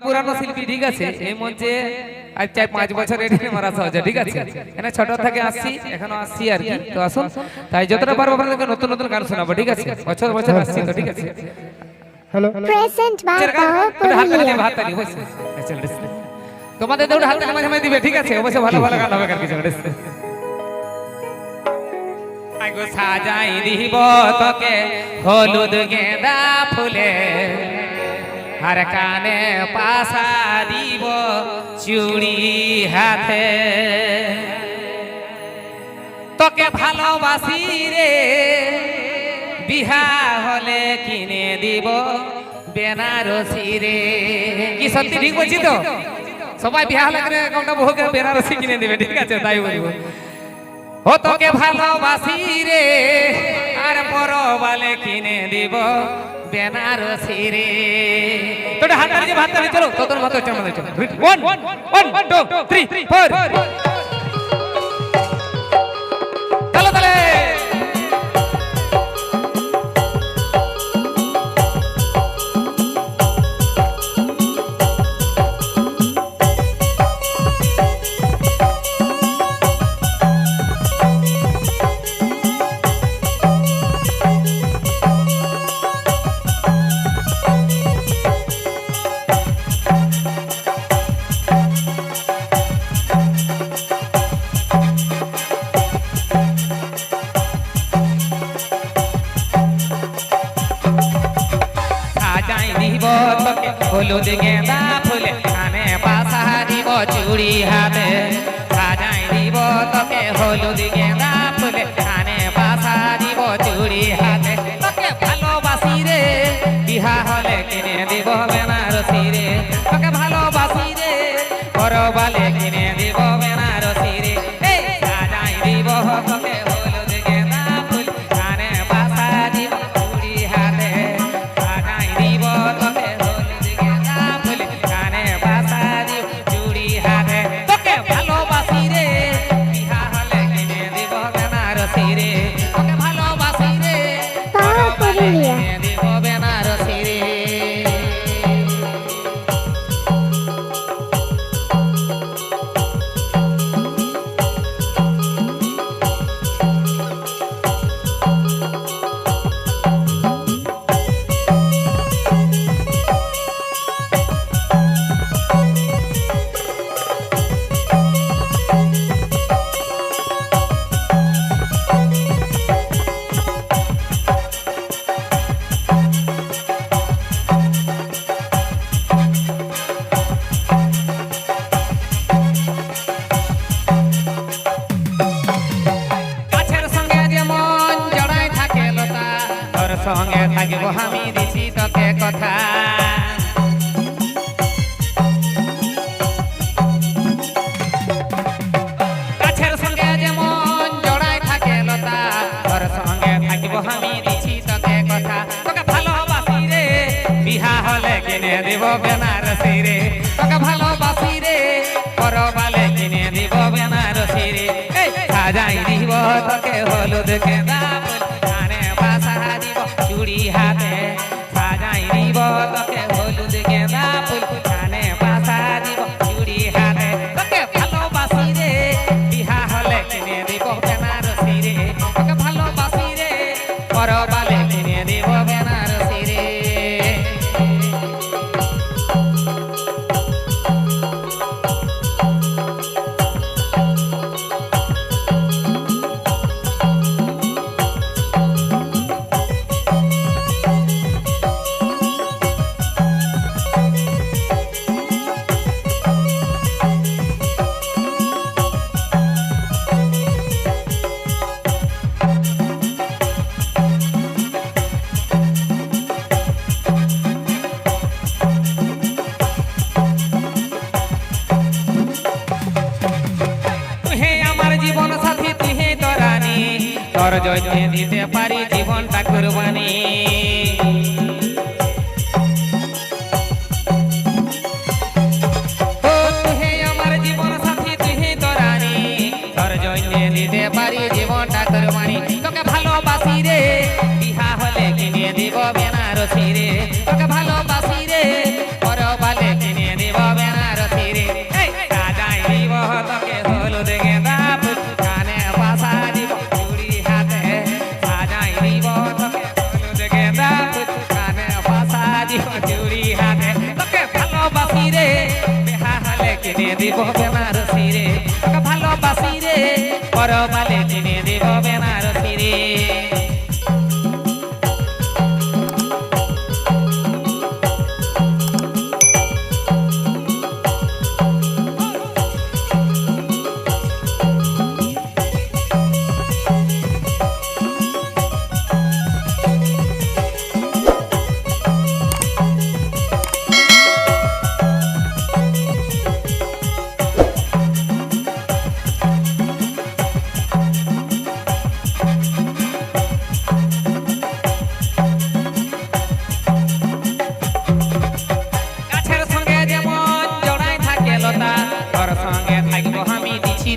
পুরানো শিল্পী ঠিক আছে এই মঞ্চে চার পাঁচ বছর মারা সহজ ঠিক আছে? এখানে ছোট থেকে আসছি এখনও আসছি আর কি। তো আসুন তাই যতটা পারব আপনাদেরকে নতুন নতুন গান শোনাবো ঠিক আছে? বছর বছর আসছি তো ঠিক আছে? হ্যালো। আচ্ছা. তোমাদের হাত তালি মাঝে মাঝে দিবে ঠিক আছে? অবশ্যই ভালো ভালো গান হবে কার কিছু listen. আগো সাজাই দিব তোকে হলুদ গেঁদা ফুলে। আর কানে পাশা দিব চুড়ি হাতে তোকে ভালোবাসি রে বিহা হলে কিনে দিব বেনারসি রে কি সত্যি ঠিক বলছি তো সবাই বিহা হলে কোনটা বহুকে বেনারসি কিনে দিবে ঠিক আছে তাই বলব ও তোকে ভালোবাসি রে আর পরবালে কিনে দিব বেনারসি রে তোটা হাত ধরে হাত ধরে চলো। তোর মতো চলো চলো one one two three four গেঁদা ফুল কানে পাশা দিব চুড়ি হাতে সাজাই দিব তোকে হলুদ গেঁদা সঙ্গে থাকিব আমি দিছি তোকে কথা। যেমন জড়াই থাকে লতা সঙ্গে থাকিব আমি দিছি তোকে কথা। তোকে ভালোবাসি রে, বিহা হলে কিনে দিব বেনারসি রে। তোকে ভালোবাসি রে, পরবালে কিনে দিব বেনারসি রে। সাজাই দিব তোকে হলুদ কানে জন্যে দিতে পারি জীবনটা কুরবানি কিনে দিব বেনারসি রে ভালোবাসি রে পরবালে